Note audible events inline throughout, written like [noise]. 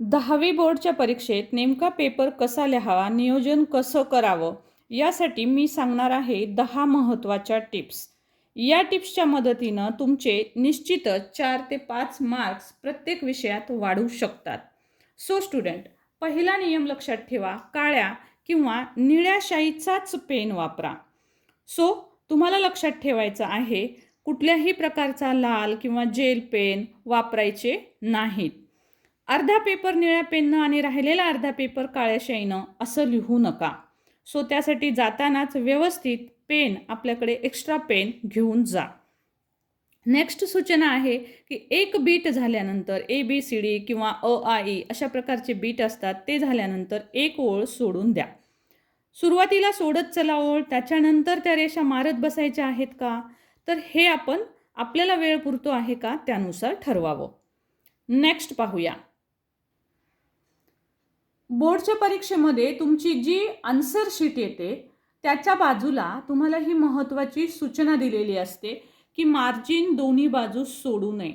दहावी बोर्डच्या परीक्षेत नेमका पेपर कसा लिहावा नियोजन कसं करावं यासाठी मी सांगणार आहे दहा महत्त्वाच्या टिप्स. या टिप्सच्या मदतीनं तुमचे निश्चितच चार ते पाच मार्क्स प्रत्येक विषयात वाढू शकतात. सो स्टुडंट पहिला नियम लक्षात ठेवा काळ्या किंवा निळ्या शाईचाच पेन वापरा. सो तुम्हाला लक्षात ठेवायचं आहे कुठल्याही प्रकारचा लाल किंवा जेल पेन वापरायचे नाहीत. अर्धा पेपर निळ्या पेननं आणि राहिलेला अर्धा पेपर काळ्या शाईनं असं लिहू नका. सो त्यासाठी जातानाच व्यवस्थित पेन आपल्याकडे एक्स्ट्रा पेन घेऊन जा. नेक्स्ट सूचना आहे की एक बीट झाल्यानंतर ए बी सी डी किंवा अ आ ई अशा प्रकारचे बीट असतात ते झाल्यानंतर एक ओळ सोडून द्या. सुरुवातीला सोडत चला ओळ त्याच्यानंतर त्या रेषा मारत बसायच्या आहेत का? तर हे आपण आपल्याला वेळ पुरतो आहे का? त्यानुसार ठरवावं. नेक्स्ट पाहूया. बोर्डच्या परीक्षेमध्ये तुमची जी आन्सर शीट येते त्याच्या बाजूला तुम्हाला ही महत्त्वाची सूचना दिलेली असते की मार्जिन दोन्ही बाजूस सोडू नये.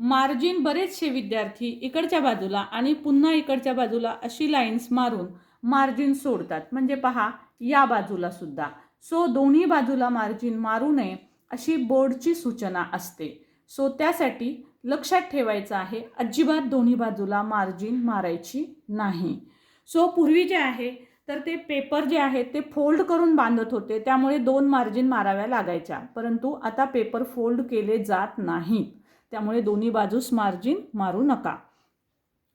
मार्जिन बरेचसे विद्यार्थी इकडच्या बाजूला आणि पुन्हा इकडच्या बाजूला अशी लाईन्स मारून मार्जिन सोडतात. म्हणजे पहा या बाजूला सुद्धा. सो दोन्ही बाजूला मार्जिन मारू नये अशी बोर्डची सूचना असते. सो त्यासाठी लक्षात ठेवायचं आहे अजिबात दोन्ही बाजूला मार्जिन मारायची नाही. सो पूर्वी जे आहे तर ते पेपर जे आहेत ते फोल्ड करून बांधत होते. त्यामुळे दोन मार्जिन माराव्या लागायच्या. परंतु आता पेपर फोल्ड केले जात नाहीत. त्यामुळे दोन्ही बाजूस मार्जिन मारू नका.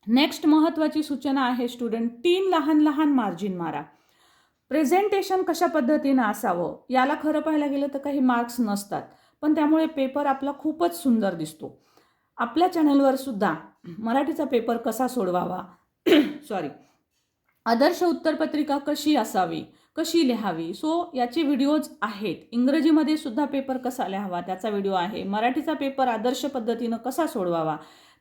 नेक्स्ट महत्त्वाची सूचना आहे स्टुडंट तीन लहान लहान मार्जिन मारा. प्रेझेंटेशन कशा पद्धतीनं असावं? याला खरं पाहायला गेलं तर काही मार्क्स नसतात. पण त्यामुळे पेपर आपला खूपच सुंदर दिसतो. आपल्या चॅनलवर सुद्धा मराठीचा पेपर कसा सोडवावा? [coughs] सॉरी आदर्श उत्तरपत्रिका कशी असावी कशी लिहावी? सो याचे व्हिडिओज आहेत. इंग्रजीमध्ये सुद्धा पेपर कसा लिहावा त्याचा व्हिडिओ आहे. मराठीचा पेपर आदर्श पद्धतीनं कसा सोडवावा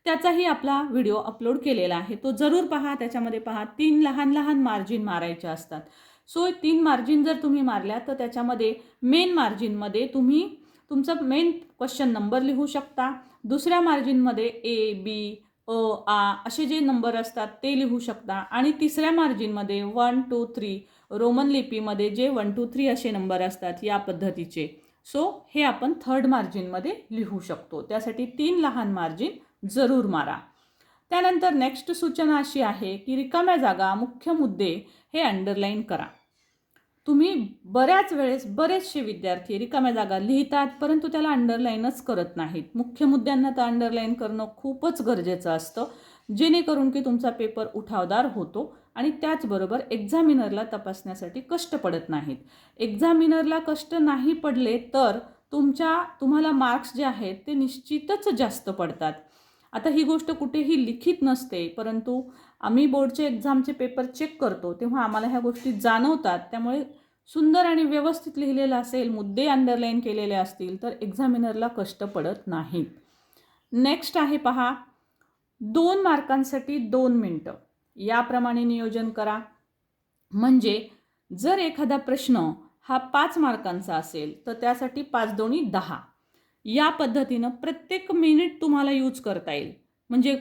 त्याचाही आपला व्हिडिओ अपलोड केलेला आहे. तो जरूर पहा त्याच्यामध्ये पहा तीन लहान लहान मार्जिन मारायचे असतात. सो तीन मार्जिन जर तुम्ही मारल्या तर त्याच्यामध्ये मेन मार्जिनमध्ये तुम्ही तुमचं मेन क्वेश्चन नंबर लिहू शकता. दुसऱ्या मार्जिनमध्ये ए बी अ आ असे जे नंबर असतात ते लिहू शकता. आणि तिसऱ्या मार्जिनमध्ये वन टू थ्री रोमन लिपीमध्ये जे वन टू थ्री असे नंबर असतात या पद्धतीचे. सो हे आपण थर्ड मार्जिनमध्ये लिहू शकतो. त्यासाठी तीन लहान मार्जिन जरूर मारा. त्यानंतर नेक्स्ट सूचना अशी आहे की रिकाम्या जागा मुख्य मुद्दे हे अंडरलाईन करा. तुम्ही बऱ्याच वेळेस बरेचसे विद्यार्थी रिकाम्या जागा लिहितात परंतु त्याला अंडरलाईनच करत नाहीत. मुख्य मुद्द्यांना तर अंडरलाईन करणं खूपच गरजेचं असतं जेणेकरून की तुमचा पेपर उठावदार होतो आणि त्याचबरोबर एक्झामिनरला तपासण्यासाठी कष्ट पडत नाहीत. एक्झामिनरला कष्ट नाही पडले तर तुमच्या तुम्हाला मार्क्स जे आहेत ते निश्चितच जास्त पडतात. आता ही गोष्ट कुठेही लिखित नसते परंतु आम्ही बोर्डचे एक्झामचे पेपर चेक करतो तेव्हा आम्हाला ह्या गोष्टी जाणवतात. त्यामुळे सुंदर आणि व्यवस्थित लिहिलेलं असेल मुद्दे अंडरलाईन केलेले असतील तर एक्झामिनरला कष्ट पडत नाहीत. नेक्स्ट आहे पहा दोन मार्कांसाठी दोन मिनटं. याप्रमाणे नियोजन करा. म्हणजे जर एखादा प्रश्न हा पाच मार्कांचा असेल तर त्यासाठी पाच दोन्ही दहा. या पद्धतीनं प्रत्येक मिनिट तुम्हाला यूज करता येईल. म्हणजे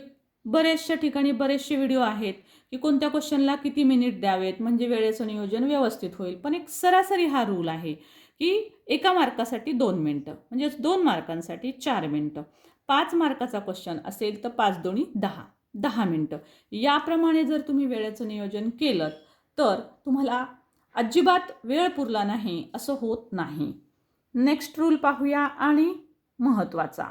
बरेचशा ठिकाणी बरेचसे व्हिडिओ आहेत की कोणत्या क्वेश्चनला किती मिनिट द्यावेत म्हणजे वेळेचं नियोजन व्यवस्थित होईल. पण एक सरासरी हा रूल आहे की एका मार्कासाठी दोन मिनटं म्हणजेच दोन मार्कांसाठी चार मिनटं पाच मार्काचा क्वेश्चन असेल तर पाच दोन्ही दहा दहा मिनटं याप्रमाणे जर तुम्ही वेळेचं नियोजन केलं तर तुम्हाला अजिबात वेळ पुरला नाही असं होत नाही. नेक्स्ट रूल पाहूया आणि महत्त्वाचा.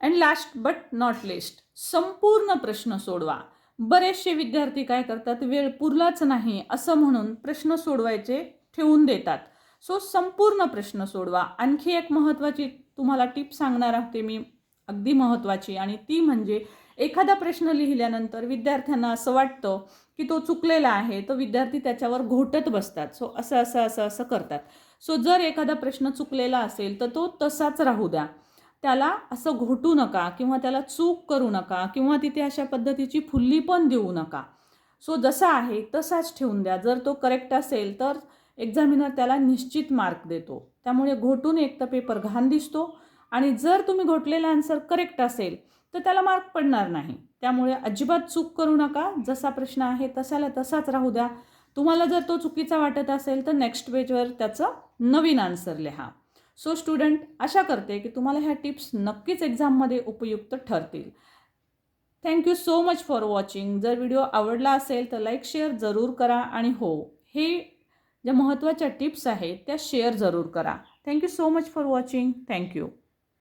And last but not least संपूर्ण प्रश्न सोडवा. बरेचसे विद्यार्थी काय करतात? वेळ पुरलाच नाही असं म्हणून प्रश्न सोडवायचे ठेवून देतात. सो संपूर्ण प्रश्न सोडवा. आणखी एक महत्त्वाची तुम्हाला टिप सांगणार होते मी. अगदी महत्त्वाची. आणि ती म्हणजे एखादा प्रश्न लिहिल्यानंतर विद्यार्थ्यांना असं वाटतं की तो चुकलेला आहे तो विद्यार्थी त्याच्यावर घोटत बसतात. सो असं असं असं असं करतात. सो जर एखादा प्रश्न चुकलेला असेल तर तो तसाच राहू द्या. त्याला असं घोटू नका किंवा त्याला चूक करू नका किंवा तिथे अशा पद्धतीची फुल्ली पण देऊ नका. सो जसा आहे तसाच ठेवून द्या. जर तो करेक्ट असेल तर एक्झामिनर त्याला निश्चित मार्क देतो. त्यामुळे घोटून एक तर पेपर घाण दिसतो आणि जर तुम्ही घोटलेला आन्सर करेक्ट असेल तर त्याला मार्क पडणार नाही. त्यामुळे अजिबात चूक करू नका. जसा प्रश्न आहे तसाला तसाच राहू द्या. तुम्हाला जर तो चुकीचा वाटत असेल तर नेक्स्ट पेजवर त्याचं नवीन आन्सर लिहा. सो स्टुडंट आशा करते की तुम्हाला ह्या टिप्स नक्कीच एक्झाममध्ये उपयुक्त ठरतील. Thank you so much for watching जर व्हिडिओ आवडला असेल तर लाईक शेअर जरूर करा आणि हो हे ज्या महत्त्वाच्या टिप्स आहेत त्या शेअर जरूर करा. Thank you so much for watching thank you